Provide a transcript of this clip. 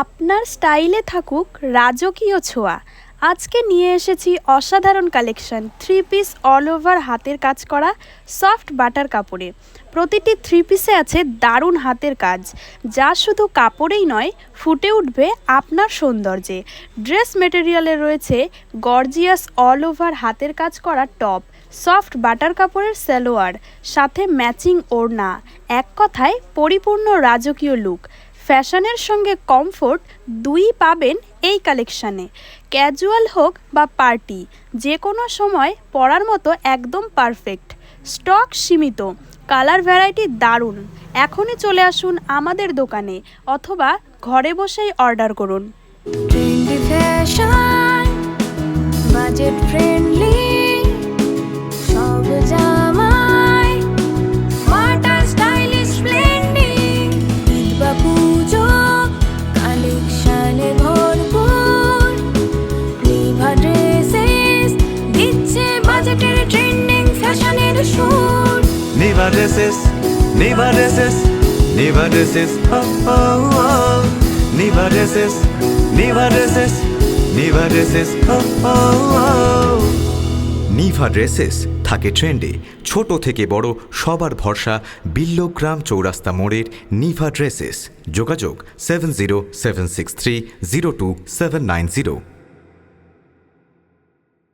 আপনার স্টাইলে থাকুক রাজকীয় ছোঁয়া। আজকে নিয়ে এসেছি অসাধারণ collection three piece all over হাতের কাজ করা সফট বাটার কাপড়ে। প্রতিটি থ্রি পিসে আছে দারুণ হাতের কাজ, যা শুধু কাপড়েই নয়, ফুটে উঠবে আপনার সৌন্দর্যে। ড্রেস মেটেরিয়ালে রয়েছে গর্জিয়াস অল ওভার হাতের কাজ করা টপ সফট বাটার কাপড়ের সালোয়ার, সাথে ম্যাচিং ওড়না, এক কথায় পরিপূর্ণ রাজকীয় লুক ফ্যাশনের সঙ্গে কমফোর্ট দুই পাবেন এই কালেকশানে। ক্যাজুয়াল হোক বা পার্টি যে কোনো সময় পরার মতো একদম পারফেক্ট। স্টক সীমিত কালার ভ্যারাইটি দারুণ। এখনই চলে আসুন আমাদের দোকানে অথবা ঘরে বসেই অর্ডার করুন। Fashion, ফ্যাশনের সুর Neva dresses, Neva dresses, oh oh oh. Neva dresses, Neva dresses, Neva dresses, oh oh oh. Niva dresses থাকে ট্রেন্ডে ছোট থেকে বড় সবার ভরসা বিল্লগ্রাম চৌরাস্তা মোড়ের নিভা ড্রেসেস যোগাযোগ seven zero seven six three zero two seven nine zero